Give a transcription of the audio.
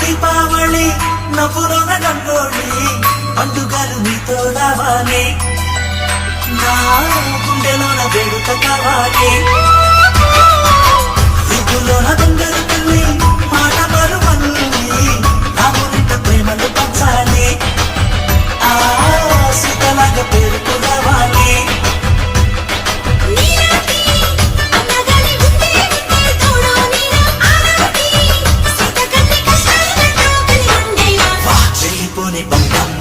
దీపావళి నవ్వులోన రంగోళి పండుగలు మీతో రావాలి. నా గుండెలో నా వేడుక కావాలి. bam bam